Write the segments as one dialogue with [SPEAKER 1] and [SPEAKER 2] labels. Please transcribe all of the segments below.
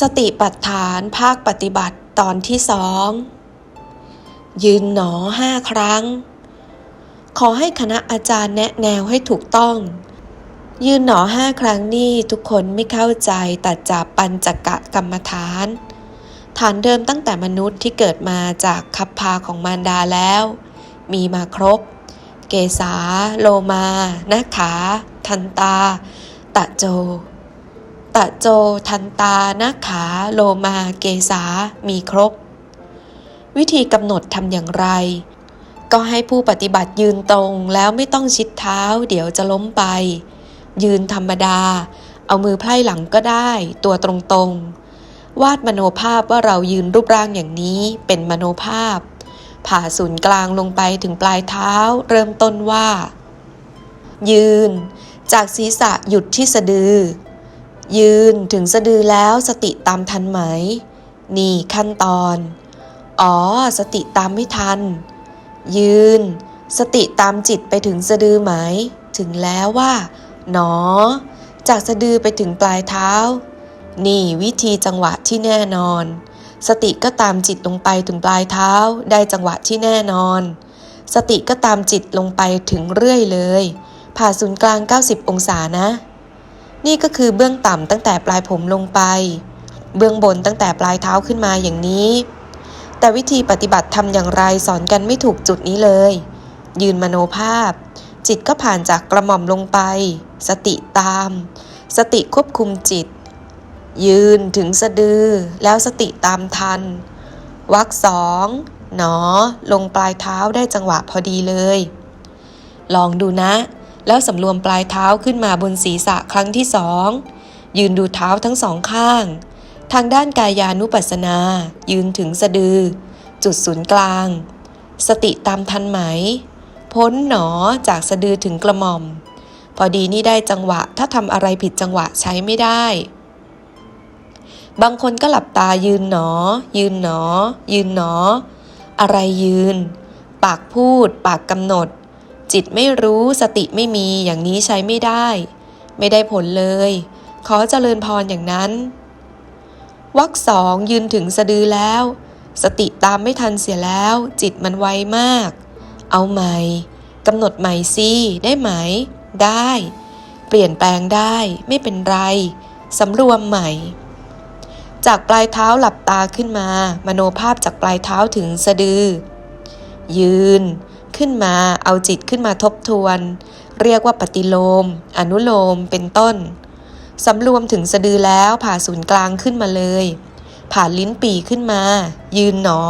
[SPEAKER 1] สติปัฏฐานภาคปฏิบัติตอนที่สองยืนหนอห้าครั้ง ขอให้คณะอาจารย์แนะแนวให้ถูกต้อง ยืนหนอห้าครั้งนี่ทุกคนไม่เข้าใจตัดจากปัญจกะกรรมฐาน ฐานเดิมตั้งแต่มนุษย์ที่เกิดมาจากคับพาของมารดาแล้ว มีมาครบ เกษา โลมานาขา ทันตา ตะโจ ตะโจ ทันตานาขา โลมา เกษา มีครบ วิธีกำหนดทำอย่างไร ก็ให้ผู้ปฏิบัติยืนตรงแล้วไม่ต้องชิดเท้า เดี๋ยวจะล้มไป ยืนธรรมดา เอามือไพร่หลังก็ได้ ตัวตรงๆ วาดมโนภาพว่าเรายืนรูปร่างอย่างนี้เป็นมโนภาพ ผ่าศูนย์กลางลงไปถึงปลายเท้า เริ่มต้นว่า ยืน จากศีรษะหยุดที่สะดือ ยืนถึงสะดือแล้วสติตามทันไหม นี่ขั้นตอน อ๋อ สติตามไม่ทัน ยืน สติตามจิตไปถึงสะดือไหม ถึงแล้วว่า หนอ จากสะดือไปถึงปลายเท้า นี่วิธีจังหวะที่แน่นอน สติก็ตามจิตลงไปถึงปลายเท้า ได้จังหวะที่แน่นอน สติก็ตามจิตลงไปถึงเรื่อยเลย ผ่าศูนย์กลาง 90 องศานะ นี่ก็คือเบื้องต่ำตั้งแต่ปลายผมลงไป เบื้องบนตั้งแต่ปลายเท้าขึ้นมาอย่างนี้ แต่วิธีปฏิบัติทำอย่างไรสอนกันไม่ถูกจุดนี้เลย ยืนมโนภาพ จิตก็ผ่านจากกระหม่อมลงไป สติตาม สติควบคุมจิต ยืนถึงสะดือ แล้วสติตามทัน วักสองหนอ ลงปลายเท้าได้จังหวะพอดีเลย ลองดูนะ แล้วสำรวมปลายเท้าขึ้นมาบนศีรษะครั้งที่สองยืนดูเท้าทั้งสองข้าง ทางด้านกายานุปัสสนา ยืนถึงสะดือ จุดศูนย์กลาง สติตามทันไหม พ้นหนอจากสะดือถึงกระหม่อม พอดีนี่ได้จังหวะถ้าทำอะไรผิดจังหวะใช้ไม่ได้ บางคนก็หลับตายืนหนอ ยืนหนอ ยืนหนอ อะไรยืน ปากพูด ปากกำหนด จิตไม่รู้สติไม่มีอย่างนี้ใช้ไม่ได้ ไม่ได้ผลเลย ขอเจริญพรอย่างนั้นวักสองยืนถึงสะดือแล้ว สติตามไม่ทันเสียแล้ว จิตมันไวมาก เอาใหม่กำหนดใหม่สิได้ไหม ได้ เปลี่ยนแปลงได้ไม่เป็นไรสำรวมใหม่ จากปลายเท้าหลับตาขึ้นมา มโนภาพจากปลายเท้าถึงสะดือ ยืน ขึ้นมา เอาจิตขึ้นมาทบทวน เรียกว่าปฏิโลม อนุโลม เป็นต้น สำรวมถึงสะดือแล้วผ่าศูนย์กลางขึ้นมาเลย ผ่าลิ้นปีขึ้นมา ยืนหนอ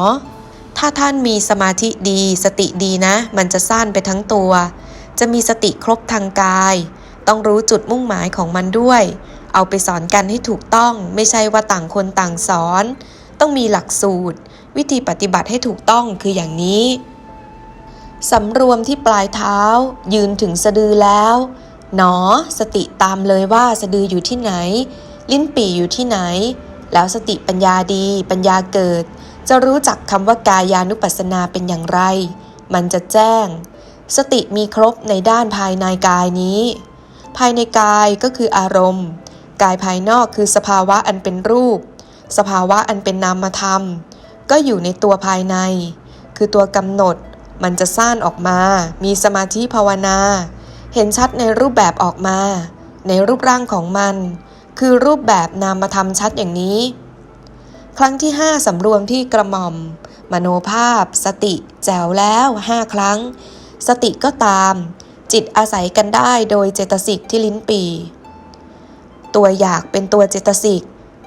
[SPEAKER 1] ถ้าท่านมีสมาธิดี สติดีนะ มันจะสั้นไปทั้งตัว จะมีสติครบทางกาย ต้องรู้จุดมุ่งหมายของมันด้วย เอาไปสอนกันให้ถูกต้อง ไม่ใช่ว่าต่างคนต่างสอน ต้องมีหลักสูตร วิธีปฏิบัติให้ถูกต้องคืออย่างนี้ สำรวมที่ปลายเท้า ยืนถึงสะดือแล้ว หนอ สติตามเลยว่าสะดืออยู่ที่ไหน ลิ้นปี่อยู่ที่ไหน แล้วสติปัญญาดี ปัญญาเกิด จะรู้จักคำว่ากายานุปัสสนาเป็นอย่างไร มันจะแจ้ง สติมีครบในด้านภายในกายนี้ ภายในกายก็คืออารมณ์ กายภายนอกคือสภาวะอันเป็นรูป สภาวะอันเป็นนามธรรม ก็อยู่ในตัวภายใน คือตัวกำหนด มันจะซ่านออกมา มีสมาธิภาวนา เห็นชัดในรูปแบบออกมา ในรูปร่างของมัน คือรูปแบบนามธรรมชัดอย่างนี้ ครั้งที่ 5สำรวมที่กระหม่อม มโนภาพ สติ แจ๋วแล้ว 5 ครั้ง สติก็ตาม จิตอาศัยกันได้โดยเจตสิกที่ลิ้นปี ตัวอยากเป็นตัวเจตสิก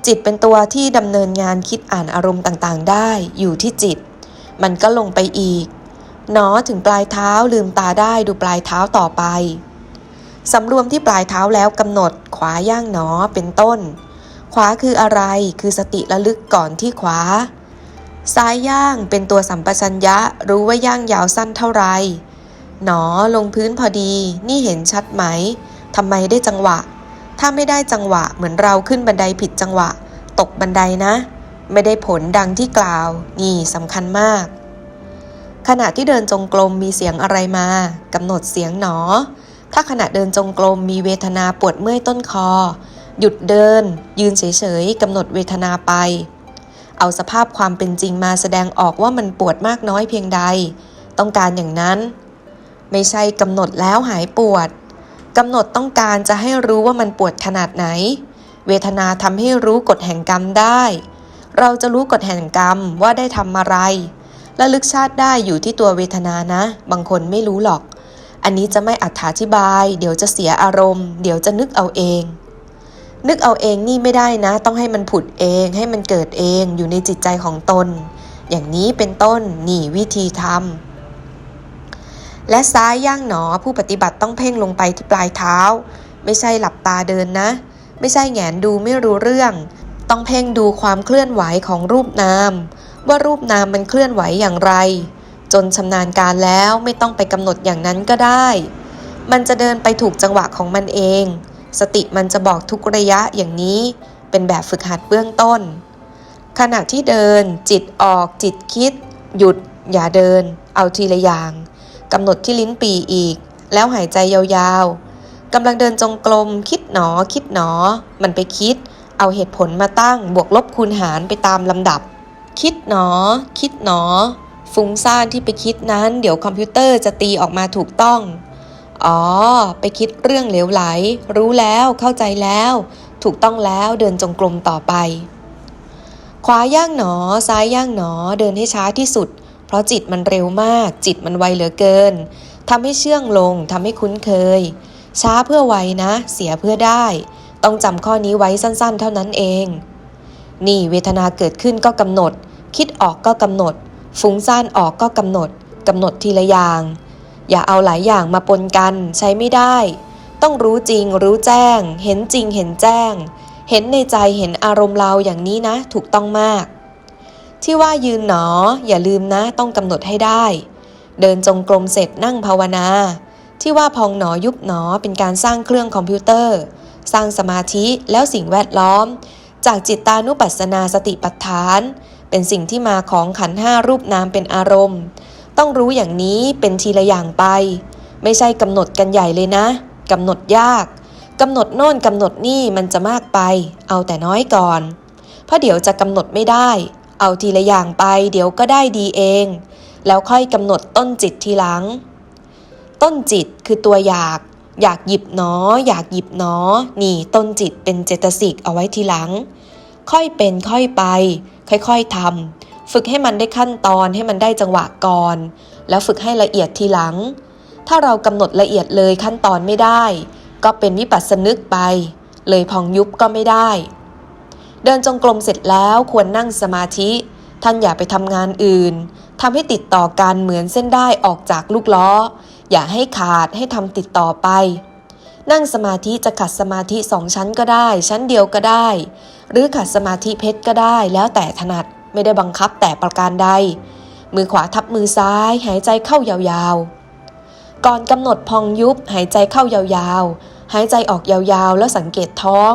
[SPEAKER 1] จิตเป็นตัวที่ดำเนินงานคิดอ่านอารมณ์ต่างๆ ได้อยู่ที่จิต มันก็ลงไปอีก หนอถึงปลายเท้าลืมตาได้ดูปลายเท้าต่อไป สำรวมที่ปลายเท้าแล้วกำหนดขวาย่างหนอเป็นต้น ขวาคืออะไรคือสติระลึกก่อนที่ขวา ซ้ายย่างเป็นตัวสัมปชัญญะรู้ว่าย่างยาวสั้นเท่าไร หนอลงพื้นพอดี นี่เห็นชัดไหมทำไมได้จังหวะ ถ้าไม่ได้จังหวะเหมือนเราขึ้นบันไดผิดจังหวะ ตกบันไดนะ ไม่ได้ผลดังที่กล่าว นี่สำคัญมาก ขณะที่เดินจงกรมมีเสียงอะไรมากำหนดเสียงหนอ ถ้าขณะเดินจงกรมมีเวทนาปวดเมื่อยต้นคอ หยุดเดิน ยืนเฉยๆกำหนดเวทนาไป เอาสภาพความเป็นจริงมาแสดงออกว่ามันปวดมากน้อยเพียงใด ต้องการอย่างนั้น ไม่ใช่กำหนดแล้วหายปวดกำหนดต้องการจะให้รู้ว่ามันปวดขนาดไหน เวทนาทำให้รู้กฎแห่งกรรมได้ เราจะรู้กฎแห่งกรรมว่าได้ทำอะไร และลึกชาติได้อยู่ที่ตัวเวทนานะ บางคนไม่รู้หรอก อันนี้จะไม่อธิบาย เดี๋ยวจะเสียอารมณ์ เดี๋ยวจะนึกเอาเอง นึกเอาเองนี่ไม่ได้นะ ต้องให้มันผุดเอง ให้มันเกิดเองอยู่ในจิตใจของตน อย่างนี้เป็นต้นนี่วิธีทำและซ้ายย่างหนอผู้ปฏิบัติต้องเพ่งลงไปที่ปลายเท้า ไม่ใช่หลับตาเดินนะ ไม่ใช่แงนดูไม่รู้เรื่อง ต้องเพ่งดูความเคลื่อนไหวของรูปนาม ว่ารูปนามมันเคลื่อนไหวอย่างไร จนชำนาญการแล้วไม่ต้องไปกำหนดอย่างนั้นก็ได้ มันจะเดินไปถูกจังหวะของมันเอง สติมันจะบอกทุกระยะอย่างนี้ เป็นแบบฝึกหัดเบื้องต้น ขณะที่เดิน จิตออกจิตคิด หยุด อย่าเดิน เอาทีละอย่างกำหนดที่ลิ้นปีอีก แล้วหายใจยาวๆกำลังเดินจงกรมคิดหนอ คิดหนอ มันไปคิด เอาเหตุผลมาตั้งบวกลบคูณหารไปตามลำดับ คิดหนอ คิดหนอ ฟุ้งซ่านที่ไปคิดนั้น เดี๋ยวคอมพิวเตอร์จะตีออกมาถูกต้อง อ๋อ ไปคิดเรื่องเหลวไหล รู้แล้วเข้าใจแล้ว ถูกต้องแล้วเดินจงกรมต่อไป ขวาย่างหนอ ซ้ายย่างหนอ เดินให้ช้าที่สุด เพราะจิตมันเร็วมาก จิตมันไวเหลือเกินทำให้เชื่องลงทำให้คุ้นเคย ช้าเพื่อไวนะ เสียเพื่อได้ ต้องจำข้อนี้ไว้สั้นๆ เท่านั้นเอง นี่เวทนาเกิดขึ้นก็กำหนด คิดออกก็กำหนด ฟุ้งซ่านออกก็กำหนดกำหนดทีละอย่าง อย่าเอาหลายอย่างมาปนกันใช้ไม่ได้ ต้องรู้จริงรู้แจ้ง เห็นจริงเห็นแจ้ง เห็นในใจเห็นอารมณ์เราอย่างนี้นะ ถูกต้องมาก ที่ว่ายืนหนอ อย่าลืมนะต้องกำหนดให้ได้ เดินจงกรมเสร็จนั่งภาวนา ที่ว่าพองหนอยุบหนอเป็นการสร้างเครื่องคอมพิวเตอร์ สร้างสมาธิแล้วสิ่งแวดล้อม จากจิตตานุปัสสนาสติปัฏฐาน เป็นสิ่งที่มาของขันห้ารูปนามเป็นอารมณ์ ต้องรู้อย่างนี้เป็นทีละอย่างไป ไม่ใช่กำหนดกันใหญ่เลยนะกำหนดยากกำหนดโน่นกำหนดนี่มันจะมากไป เอาแต่น้อยก่อน เพราะเดี๋ยวจะกำหนดไม่ได้ เอาทีละอย่างไป เดี๋ยวก็ได้ดีเอง แล้วค่อยกำหนดต้นจิตทีหลัง ต้นจิตคือตัวอยาก อยากหยิบหนอ อยากหยิบหนอ นี่ต้นจิตเป็นเจตสิกเอาไว้ทีหลัง ค่อยเป็นค่อยไป ค่อยๆทำฝึกให้มันได้ขั้นตอนให้มันได้จังหวะก่อน แล้วฝึกให้ละเอียดทีหลัง ถ้าเรากำหนดละเอียดเลยขั้นตอนไม่ได้ ก็เป็นวิปัสสนึกไป เลยพองยุบก็ไม่ได้ เดินจงกรมเสร็จแล้วควรนั่งสมาธิ ท่านอย่าไปทำงานอื่นทำให้ติดต่อกันเหมือนเส้นได้ออกจากลูกล้อ อย่าให้ขาดให้ทำติดต่อไป นั่งสมาธิจะขัดสมาธิสองชั้นก็ได้ ชั้นเดียวก็ได้ หรือขัดสมาธิเพชรก็ได้ แล้วแต่ถนัดไม่ได้บังคับแต่ประการใด มือขวาทับมือซ้าย หายใจเข้ายาวๆ ก่อนกำหนดพองยุบ หายใจเข้ายาวๆ หายใจออกยาวๆ แล้วสังเกตท้อง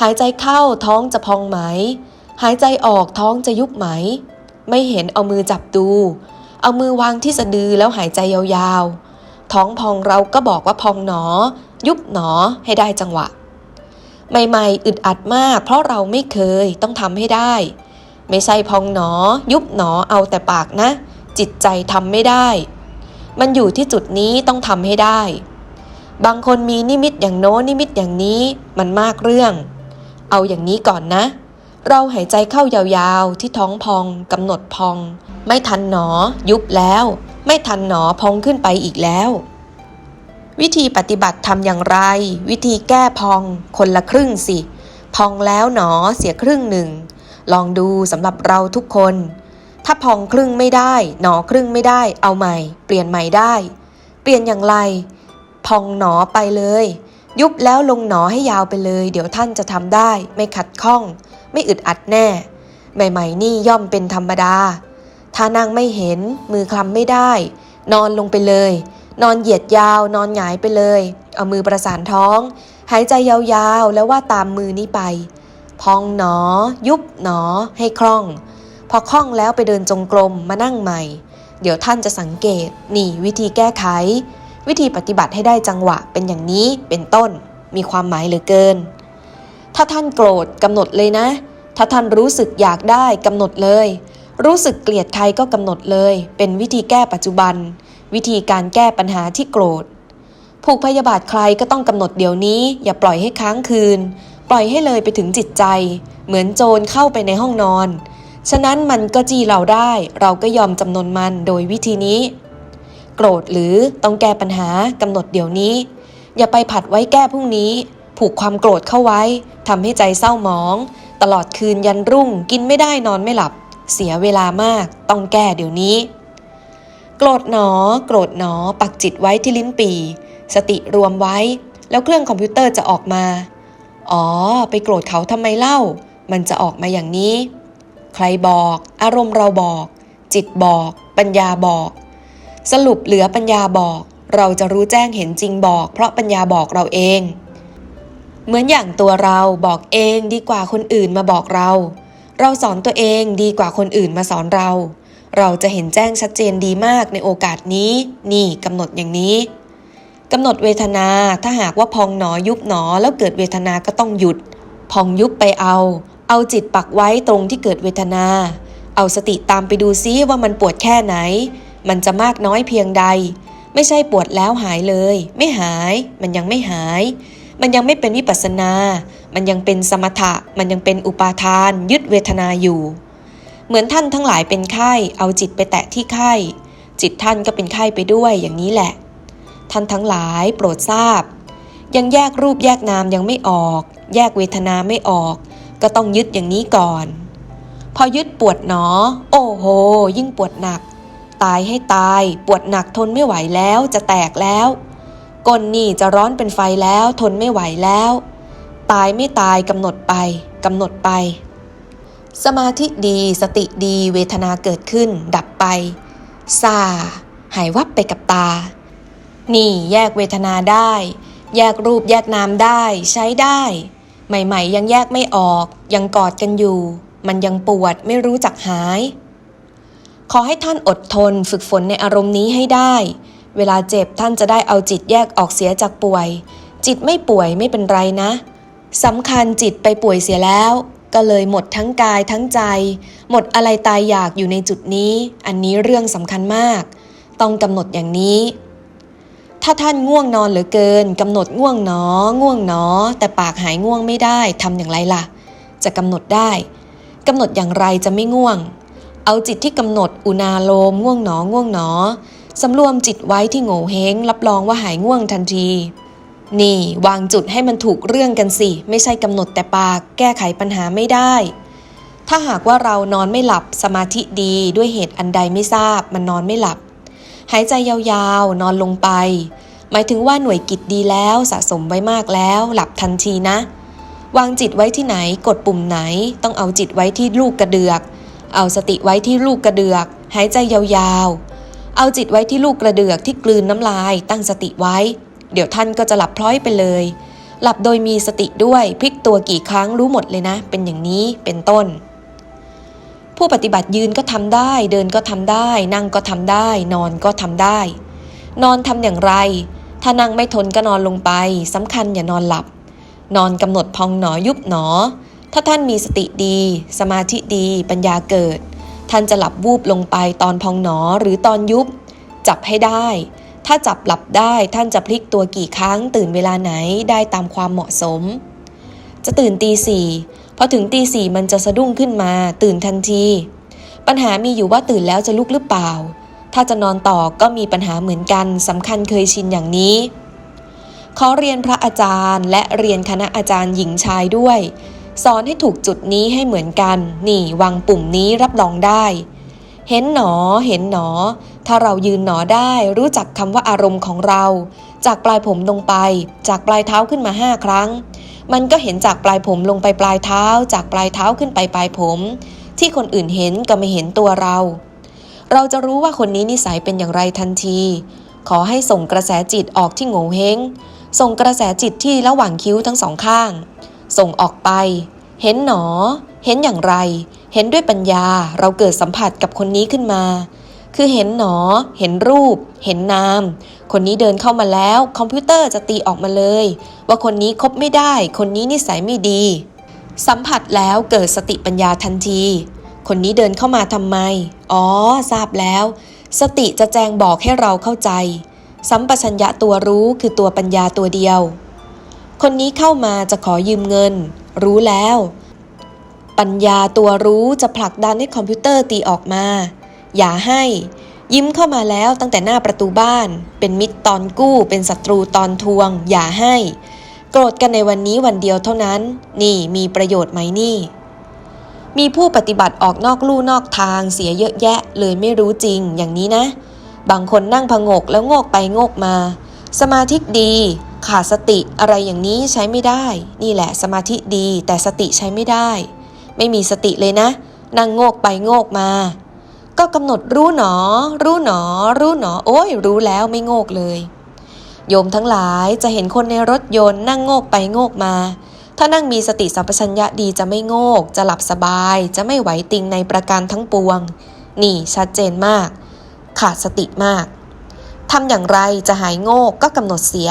[SPEAKER 1] หายใจเข้าท้องจะพองไหม หายใจออกท้องจะยุบไหม ไม่เห็นเอามือจับดู เอามือวางที่สะดือแล้วหายใจยาวๆ ท้องพองเราก็บอกว่าพองหนอ ยุบหนอให้ได้จังหวะ ใหม่ๆ อึดอัดมากเพราะเราไม่เคยต้องทำให้ได้ ไม่ใช่พองหนอ ยุบหนอเอาแต่ปากนะ จิตใจทำไม่ได้ มันอยู่ที่จุดนี้ต้องทำให้ได้ บางคนมีนิมิตอย่างโน้นนิมิตอย่างนี้มันมากเรื่อง เอาอย่างนี้ก่อนนะ เราหายใจเข้ายาวๆที่ท้องพองกำหนดพอง ไม่ทันหนอ ยุบแล้ว ไม่ทันหนอพองขึ้นไปอีกแล้ว วิธีปฏิบัติทำอย่างไร วิธีแก้พองคนละครึ่งสิ พองแล้วหนอเสียครึ่งหนึ่ง ลองดูสำหรับเราทุกคน ถ้าพองครึ่งไม่ได้ หนอครึ่งไม่ได้ เอาใหม่ เปลี่ยนใหม่ได้ เปลี่ยนอย่างไร พองหนอไปเลย ยุบแล้วลงหนอให้ยาวไปเลย เดี๋ยวท่านจะทำได้ ไม่ขัดข้อง ไม่อึดอัดแน่ ใหม่ ๆ นี่ย่อมเป็นธรรมดา ถ้านั่งไม่เห็น มือคลำไม่ได้ นอนลงไปเลย นอนเหยียดยาว นอนหงายไปเลย เอามือประสานท้อง หายใจยาวๆ แล้วว่าตามมือนี้ไป พองหนอ ยุบหนอ ให้คล่อง พอคล่องแล้วไปเดินจงกรมมานั่งใหม่ เดี๋ยวท่านจะสังเกต นี่วิธีแก้ไข วิธีปฏิบัติให้ได้จังหวะเป็นอย่างนี้เป็นต้น มีความหมายเหลือเกิน ถ้าท่านโกรธกำหนดเลยนะ ถ้าท่านรู้สึกอยากได้กำหนดเลย รู้สึกเกลียดใครก็กำหนดเลย เป็นวิธีแก้ปัจจุบัน วิธีการแก้ปัญหาที่โกรธ ผูกพยาบาทใครก็ต้องกำหนดเดี๋ยวนี้ อย่าปล่อยให้ค้างคืน ปล่อยให้เลยไปถึงจิตใจ เหมือนโจรเข้าไปในห้องนอน ฉะนั้นมันก็จีเราได้ เราก็ยอมจำนนมันโดยวิธีนี้ โกรธหรือต้องแก้ปัญหากำหนดเดี๋ยวนี้ อย่าไปผัดไว้แก้พรุ่งนี้ ผูกความโกรธเข้าไว้ทำให้ใจเศร้าหมอง ตลอดคืนยันรุ่งกินไม่ได้นอนไม่หลับ เสียเวลามากต้องแก้เดี๋ยวนี้ โกรธหนอ โกรธหนอ ปักจิตไว้ที่ลิ้นปี สติรวมไว้ แล้วเครื่องคอมพิวเตอร์จะออกมา อ๋อ ไปโกรธเขาทำไมเล่า มันจะออกมาอย่างนี้ ใครบอก อารมณ์เราบอก จิตบอก ปัญญาบอก สรุปเหลือปัญญาบอก เราจะรู้แจ้งเห็นจริงบอก เพราะปัญญาบอกเราเอง เหมือนอย่างตัวเราบอกเองดีกว่าคนอื่นมาบอกเรา เราสอนตัวเองดีกว่าคนอื่นมาสอนเรา เราจะเห็นแจ้งชัดเจนดีมากในโอกาสนี้ นี่กำหนดอย่างนี้กำหนดเวทนาถ้าหากว่าพองหนอยุบหนอแล้วเกิดเวทนาก็ต้องหยุด พองยุบไปเอา เอาจิตปักไว้ตรงที่เกิดเวทนา เอาสติตามไปดูซิว่ามันปวดแค่ไหน มันจะมากน้อยเพียงใด ไม่ใช่ปวดแล้วหายเลย ไม่หาย มันยังไม่หาย มันยังไม่เป็นวิปัสนา มันยังเป็นสมถะ มันยังเป็นอุปาทาน ยึดเวทนาอยู่ เหมือนท่านทั้งหลายเป็นไข้ เอาจิตไปแตะที่ไข้ จิตท่านก็เป็นไข้ไปด้วยอย่างนี้แหละ ท่านทั้งหลายโปรดทราบ ยังแยกรูปแยกนามยังไม่ออก แยกเวทนาไม่ออก ก็ต้องยึดอย่างนี้ก่อน พอยึดปวดหนอ โอ้โห ยิ่งปวดหนัก ตายให้ตาย ปวดหนักทนไม่ไหวแล้วจะแตกแล้ว ก้นนี่จะร้อนเป็นไฟแล้ว ทนไม่ไหวแล้ว ตายไม่ตายกำหนดไปกำหนดไป สมาธิดีสติดีเวทนาเกิดขึ้น ดับไปซาหายวับไปกับตา นี่แยกเวทนาได้ แยกรูปแยกนามได้ ใช้ได้ ใหม่ๆ ยังแยกไม่ออก ยังกอดกันอยู่ มันยังปวดไม่รู้จักหาย ขอให้ท่านอดทนฝึกฝนในอารมณ์นี้ให้ได้ เวลาเจ็บท่านจะได้เอาจิตแยกออกเสียจากป่วย จิตไม่ป่วยไม่เป็นไรนะสำคัญจิตไปป่วยเสียแล้ว ก็เลยหมดทั้งกายทั้งใจ หมดอะไรตายอยากอยู่ในจุดนี้ อันนี้เรื่องสำคัญมาก ต้องกำหนดอย่างนี้ ถ้าท่านง่วงนอนเหลือเกินกำหนดง่วงหนอ ง่วงหนอ แต่ปากหายง่วงไม่ได้ทำอย่างไรล่ะ จะกำหนดได้กำหนดอย่างไรจะไม่ง่วง เอาจิตที่กำหนดอุณาโลมง่วงหนอง่วงหนอ สำรวมจิตไว้ที่โง่เฮงรับรองว่าหายง่วงทันที นี่ วางจุดให้มันถูกเรื่องกันสิ ไม่ใช่กำหนดแต่ปาก แก้ไขปัญหาไม่ได้ ถ้าหากว่าเรานอนไม่หลับสมาธิดีด้วยเหตุอันใดไม่ทราบ มันนอนไม่หลับ หายใจยาวๆ นอนลงไป หมายถึงว่าหน่วยกิจดีแล้วสะสมไว้มากแล้ว หลับทันทีนะ วางจิตไว้ที่ไหนกดปุ่มไหน ต้องเอาจิตไว้ที่ลูกกระเดือก เอาสติไว้ที่ลูกกระเดือก หายใจยาวๆ เอาจิตไว้ที่ลูกกระเดือกที่กลืนน้ำลาย ตั้งสติไว้ เดี๋ยวท่านก็จะหลับพร้อยไปเลย หลับโดยมีสติด้วยพลิกตัวกี่ครั้งรู้หมดเลยนะ เป็นอย่างนี้เป็นต้น ผู้ปฏิบัติยืนก็ทำได้ เดินก็ทำได้ นั่งก็ทำได้ นอนก็ทำได้ นอนทำอย่างไร ถ้านั่งไม่ทนก็นอนลงไปสำคัญอย่านอนหลับ นอนกำหนดพองหนอยุบหนอ ถ้าท่านมีสติดี สมาธิดี ปัญญาเกิด ท่านจะหลับวูบลงไปตอนพองหนอหรือตอนยุบ จับให้ได้ ถ้าจับหลับได้ท่านจะพลิกตัวกี่ครั้ง ตื่นเวลาไหนได้ตามความเหมาะสม จะตื่นตีสี่พอถึงตีสี่มันจะสะดุ้งขึ้นมา ตื่นทันที ปัญหามีอยู่ว่าตื่นแล้วจะลุกหรือเปล่า ถ้าจะนอนต่อก็มีปัญหาเหมือนกันสำคัญเคยชินอย่างนี้ขอเรียนพระอาจารย์และเรียนคณะอาจารย์หญิงชายด้วย สอนให้ถูกจุดนี้ให้เหมือนกัน นี่วางปุ่มนี้รับรองได้ เห็นหนอ เห็นหนอ ถ้าเรายืนหนอได้ รู้จักคำว่าอารมณ์ของเรา จากปลายผมลงไป จากปลายเท้าขึ้นมาห้าครั้ง มันก็เห็นจากปลายผมลงไปปลายเท้า จากปลายเท้าขึ้นไปปลายผม ที่คนอื่นเห็นก็ไม่เห็นตัวเรา เราจะรู้ว่าคนนี้นิสัยเป็นอย่างไรทันที ขอให้ส่งกระแสจิตออกที่โง่เฮงส่งกระแสจิตที่ระหว่างคิ้วทั้งสองข้าง ส่งออกไป เห็นหนอ เห็นอย่างไร เห็นด้วยปัญญาเราเกิดสัมผัสกับคนนี้ขึ้นมา คือเห็นหนอ เห็นรูป เห็นนาม คนนี้เดินเข้ามาแล้ว คอมพิวเตอร์จะตีออกมาเลย ว่าคนนี้คบไม่ได้ คนนี้นิสัยไม่ดี สัมผัสแล้วเกิดสติปัญญาทันที คนนี้เดินเข้ามาทำไม อ๋อ ทราบแล้ว สติจะแจงบอกให้เราเข้าใจ สัมปชัญญะตัวรู้คือตัวปัญญาตัวเดียว คนนี้เข้ามาจะขอยืมเงิน รู้แล้ว ปัญญาตัวรู้จะผลักดันให้คอมพิวเตอร์ตีออกมา อย่าให้ ยิ้มเข้ามาแล้วตั้งแต่หน้าประตูบ้าน เป็นมิตรตอนกู้ เป็นศัตรูตอนทวง อย่าให้ โกรธกันในวันนี้วันเดียวเท่านั้น นี่มีประโยชน์ไหมนี่ มีผู้ปฏิบัติออกนอกลู่นอกทางเสียเยอะแยะ เลยไม่รู้จริงอย่างนี้นะ บางคนนั่งพงกแล้วโงกไปโงกมา สมาธิดี ขาดสติอะไรอย่างนี้ใช้ไม่ได้ นี่แหละสมาธิดี แต่สติใช้ไม่ได้ ไม่มีสติเลยนะ นั่งโงกไปโงกมา ก็กำหนดรู้หนอ รู้หนอ รู้หนอ โอ้ยรู้แล้วไม่โงกเลย โยมทั้งหลายจะเห็นคนในรถยนต์นั่งโงกไปโงกมา ถ้านั่งมีสติสัมปชัญญะดีจะไม่โงก จะหลับสบาย จะไม่ไหวติงในประการทั้งปวง นี่ชัดเจนมาก ขาดสติมากทำอย่างไรจะหายโงกก็กำหนดเสีย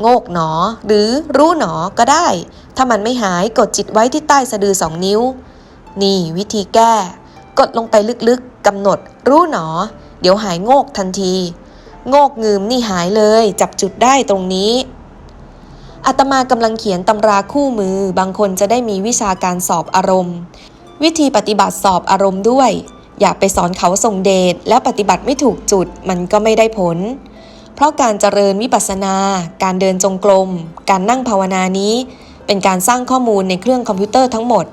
[SPEAKER 1] โงกหนอ หรือรู้หนอก็ได้ ถ้ามันไม่หายกดจิตไว้ที่ใต้สะดือสองนิ้ว นี่วิธีแก้ กดลงไปลึกๆกำหนด รู้หนอ เดี๋ยวหายโงกทันที โงกงืมนี่หายเลย จับจุดได้ตรงนี้อาตมากำลังเขียนตำราคู่มือ บางคนจะได้มีวิชาการสอบอารมณ์ วิธีปฏิบัติสอบอารมณ์ด้วย อย่าไปสอนเขาส่งเดชแล้วปฏิบัติไม่ถูกจุดมันก็ไม่ได้ผล เพราะการเจริญวิปัสสนา การเดินจงกรม การนั่งภาวนานี้ เป็นการสร้างข้อมูลในเครื่องคอมพิวเตอร์ทั้งหมด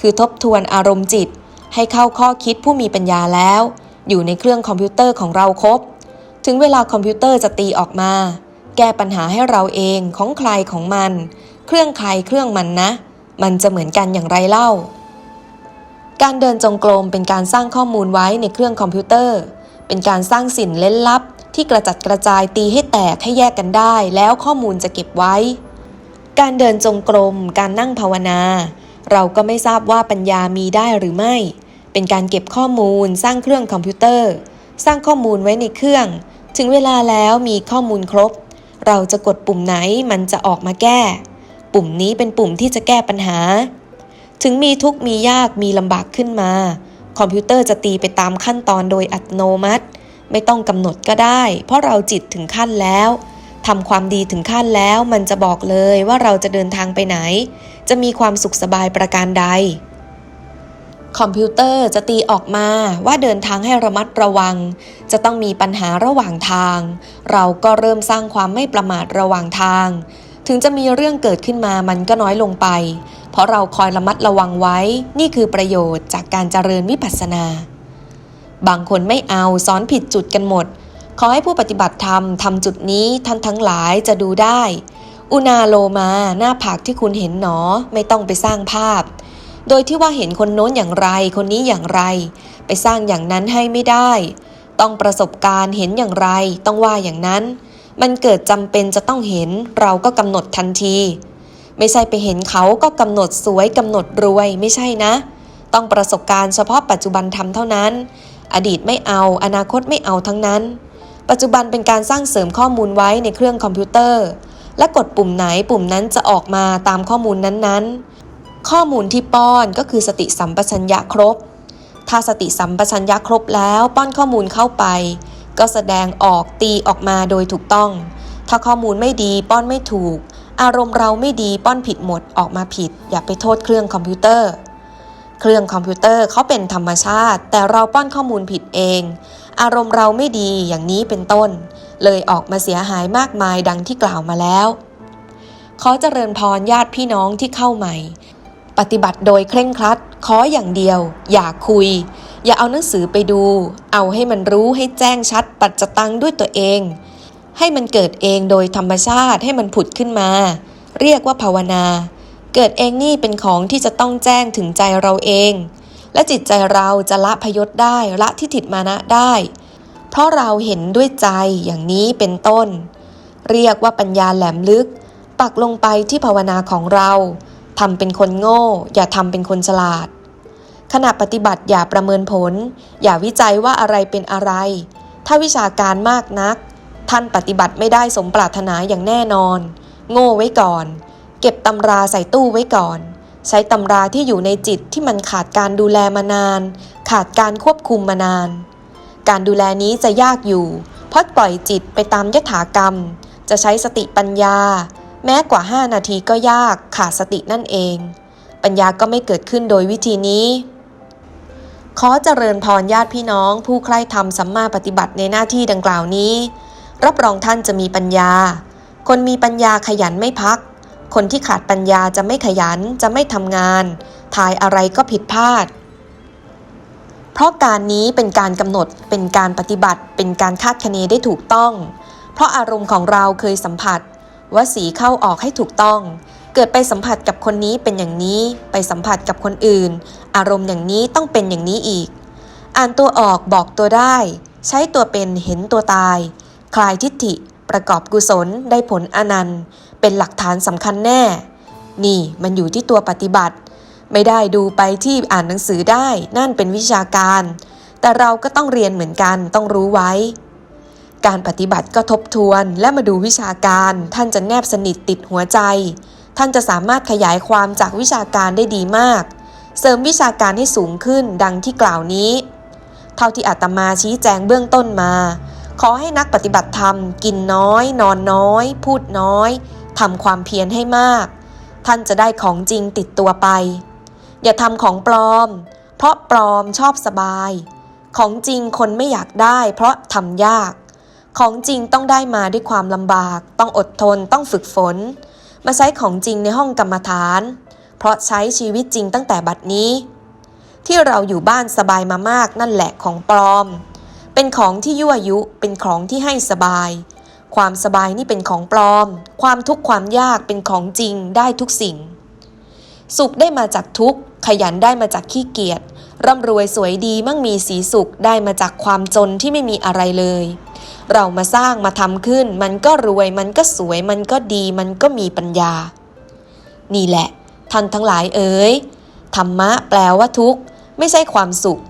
[SPEAKER 1] คือทบทวนอารมณ์จิต ให้เข้าข้อคิดผู้มีปัญญาแล้ว อยู่ในเครื่องคอมพิวเตอร์ของเราครบ ถึงเวลาคอมพิวเตอร์จะตีออกมา แก้ปัญหาให้เราเองของใครของมัน เครื่องใครเครื่องมันนะ มันจะเหมือนกันอย่างไรเล่า การเดินจงกรมเป็นการสร้างข้อมูลไว้ในเครื่องคอมพิวเตอร์ เป็นการสร้างสินเล่นลับ ที่กระจัดกระจายตีให้แตกให้แยกกันได้ แล้วข้อมูลจะเก็บไว้ การเดินจงกรม การนั่งภาวนา เราก็ไม่ทราบว่าปัญญามีได้หรือไม่ เป็นการเก็บข้อมูล สร้างเครื่องคอมพิวเตอร์ สร้างข้อมูลไว้ในเครื่อง ถึงเวลาแล้วมีข้อมูลครบ เราจะกดปุ่มไหนมันจะออกมาแก้ ปุ่มนี้เป็นปุ่มที่จะแก้ปัญหา ถึงมีทุกข์มียากมีลำบากขึ้นมา คอมพิวเตอร์จะตีไปตามขั้นตอนโดยอัตโนมัติ ไม่ต้องกำหนดก็ได้ เพราะเราจิตถึงขั้นแล้วทำความดีถึงขั้นแล้วมันจะบอกเลยว่าเราจะเดินทางไปไหน จะมีความสุขสบายประการใด คอมพิวเตอร์จะตีออกมาว่าเดินทางให้ระมัดระวัง จะต้องมีปัญหาระหว่างทาง เราก็เริ่มสร้างความไม่ประมาทระหว่างทาง ถึงจะมีเรื่องเกิดขึ้นมามันก็น้อยลงไป เพราะเราคอยระมัดระวังไว้ นี่คือประโยชน์จากการเจริญวิปัสสนา บางคนไม่เอาสอนผิดจุดกันหมด ขอให้ผู้ปฏิบัติธรรมทำจุดนี้ท่านทั้งหลายจะดูได้ อุณาโลมาหน้าผากที่คุณเห็นหนอไม่ต้องไปสร้างภาพ โดยที่ว่าเห็นคนโน้นอย่างไร คนนี้อย่างไร ไปสร้างอย่างนั้นให้ไม่ได้ ต้องประสบการณ์เห็นอย่างไร ต้องว่าอย่างนั้น มันเกิดจำเป็นจะต้องเห็นเราก็กำหนดทันที ไม่ใช่ไปเห็นเขาก็กำหนดสวยกำหนดรวยไม่ใช่นะต้องประสบการณ์เฉพาะปัจจุบันทำเท่านั้น อดีตไม่เอา อนาคตไม่เอาทั้งนั้น ปัจจุบันเป็นการสร้างเสริมข้อมูลไว้ในเครื่องคอมพิวเตอร์ และกดปุ่มไหนปุ่มนั้นจะออกมาตามข้อมูลนั้นๆ ข้อมูลที่ป้อนก็คือสติสัมปชัญญะครบ ถ้าสติสัมปชัญญะครบแล้วป้อนข้อมูลเข้าไป ก็แสดงออกตีออกมาโดยถูกต้อง ถ้าข้อมูลไม่ดีป้อนไม่ถูก อารมณ์เราไม่ดีป้อนผิดหมดออกมาผิด อย่าไปโทษเครื่องคอมพิวเตอร์ เครื่องคอมพิวเตอร์เขาเป็นธรรมชาติ แต่เราป้อนข้อมูลผิดเอง อารมณ์เราไม่ดีอย่างนี้เป็นต้น เลยออกมาเสียหายมากมายดังที่กล่าวมาแล้ว ขอเจริญพรญาติพี่น้องที่เข้าใหม่ ปฏิบัติโดยเคร่งครัด ขออย่างเดียว อย่าคุย อย่าเอาหนังสือไปดู เอาให้มันรู้ให้แจ้งชัด ปัจจตังด้วยตัวเอง ให้มันเกิดเองโดยธรรมชาติให้มันผุดขึ้นมา เรียกว่าภาวนา เกิดเองนี่เป็นของที่จะต้องแจ้งถึงใจเราเอง และจิตใจเราจะละพยศได้ละทิฏฐิมานะได้ เพราะเราเห็นด้วยใจอย่างนี้เป็นต้น เรียกว่าปัญญาแหลมลึก ปักลงไปที่ภาวนาของเราทำเป็นคนโง่ อย่าทำเป็นคนฉลาด ขณะปฏิบัติอย่าประเมินผล อย่าวิจัยว่าอะไรเป็นอะไร ถ้าวิชาการมากนัก ท่านปฏิบัติไม่ได้สมปรารถนาอย่างแน่นอน โง่ไว้ก่อน เก็บตำราใส่ตู้ไว้ก่อน ใช้ตำราที่อยู่ในจิตที่มันขาดการดูแลมานาน ขาดการควบคุมมานาน การดูแลนี้จะยากอยู่ เพราะปล่อยจิตไปตามยถากรรม จะใช้สติปัญญา แม้กว่า 5 นาทีก็ยากขาดสตินั่นเอง ปัญญาก็ไม่เกิดขึ้นโดยวิธีนี้ขอเจริญพรญาติพี่น้อง ผู้ใคร่ธรรมสัมมาปฏิบัติในหน้าที่ดังกล่าวนี้ รับรองท่านจะมีปัญญา คนมีปัญญาขยันไม่พัก คนที่ขาดปัญญาจะไม่ขยันจะไม่ทำงานทายอะไรก็ผิดพลาด เพราะการนี้เป็นการกำหนดเป็นการปฏิบัติ เป็นการคาดคะเนได้ถูกต้อง เพราะอารมณ์ของเราเคยสัมผัส ว่าสีเข้าออกให้ถูกต้อง เกิดไปสัมผัสกับคนนี้เป็นอย่างนี้ ไปสัมผัสกับคนอื่น อารมณ์อย่างนี้ต้องเป็นอย่างนี้อีก อ่านตัวออกบอกตัวได้ ใช้ตัวเป็นเห็นตัวตาย คลายทิฏฐิ ประกอบกุศลได้ผลอนันต์ เป็นหลักฐานสำคัญแน่ นี่มันอยู่ที่ตัวปฏิบัติ ไม่ได้ดูไปที่อ่านหนังสือได้นั่นเป็นวิชาการ แต่เราก็ต้องเรียนเหมือนกันต้องรู้ไว้ การปฏิบัติก็ทบทวนและมาดูวิชาการ ท่านจะแนบสนิทติดหัวใจ ท่านจะสามารถขยายความจากวิชาการได้ดีมาก เสริมวิชาการให้สูงขึ้นดังที่กล่าวนี้ เท่าที่อาตมาชี้แจงเบื้องต้นมาขอให้นักปฏิบัติธรรมกินน้อย นอนน้อย พูดน้อย ทำความเพียรให้มาก ท่านจะได้ของจริงติดตัวไป อย่าทำของปลอม เพราะปลอมชอบสบาย ของจริงคนไม่อยากได้ เพราะทำยาก ของจริงต้องได้มาด้วยความลำบาก ต้องอดทนต้องฝึกฝน มาใช้ของจริงในห้องกรรมฐาน เพราะใช้ชีวิตจริงตั้งแต่บัดนี้ ที่เราอยู่บ้านสบายมามากนั่นแหละของปลอม เป็นของที่ยั่วยุเป็นของที่ให้สบาย ความสบายนี่เป็นของปลอม ความทุกข์ความยากเป็นของจริงได้ทุกสิ่ง สุขได้มาจากทุกข์ ขยันได้มาจากขี้เกียจ ร่ำรวยสวยดีมั่งมีสีสุขได้มาจากความจนที่ไม่มีอะไรเลย เรามาสร้างมาทำขึ้น มันก็รวย มันก็สวย มันก็ดี มันก็มีปัญญา นี่แหละ ท่านทั้งหลายเอ๋ย ธรรมะแปลว่าทุกข์ ไม่ใช่ความสุข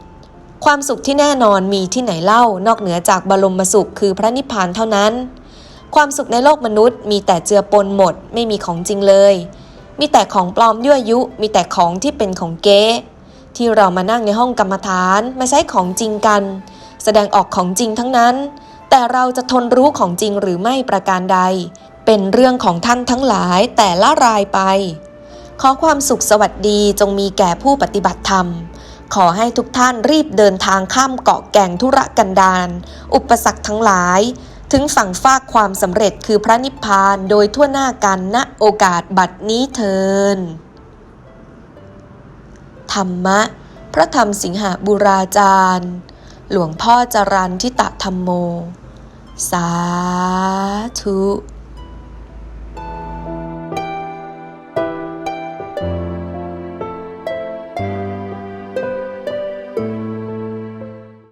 [SPEAKER 1] ความสุขที่แน่นอนมีที่ไหนเล่านอกเหนือจากบรมสุขคือพระนิพพานเท่านั้น ความสุขในโลกมนุษย์ มีแต่เจือปนหมด ไม่มีของจริงเลย มีแต่ของปลอมยั่วยุ มีแต่ของที่เป็นของเก๊ที่เรามานั่งในห้องกรรมฐานมาใช้ของจริงกัน แสดงออกของจริงทั้งนั้น แต่เราจะทนรู้ของจริงหรือไม่ประการใด เป็นเรื่องของท่านทั้งหลายแต่ละรายไป ขอความสุขสวัสดีจงมีแก่ผู้ปฏิบัติธรรม ขอให้ทุกท่านรีบเดินทางข้ามเกาะแก่งธุระกันดารอุปสรรคทั้งหลาย ถึงฝั่งฟากความสำเร็จคือพระนิพพานโดยทั่วหน้ากันณโอกาสบัดนี้เทิน ธรรมะ พระธรรมสิงหบุราจารย์ หลวงพ่อจรันทิตะธรรมโม สาธุ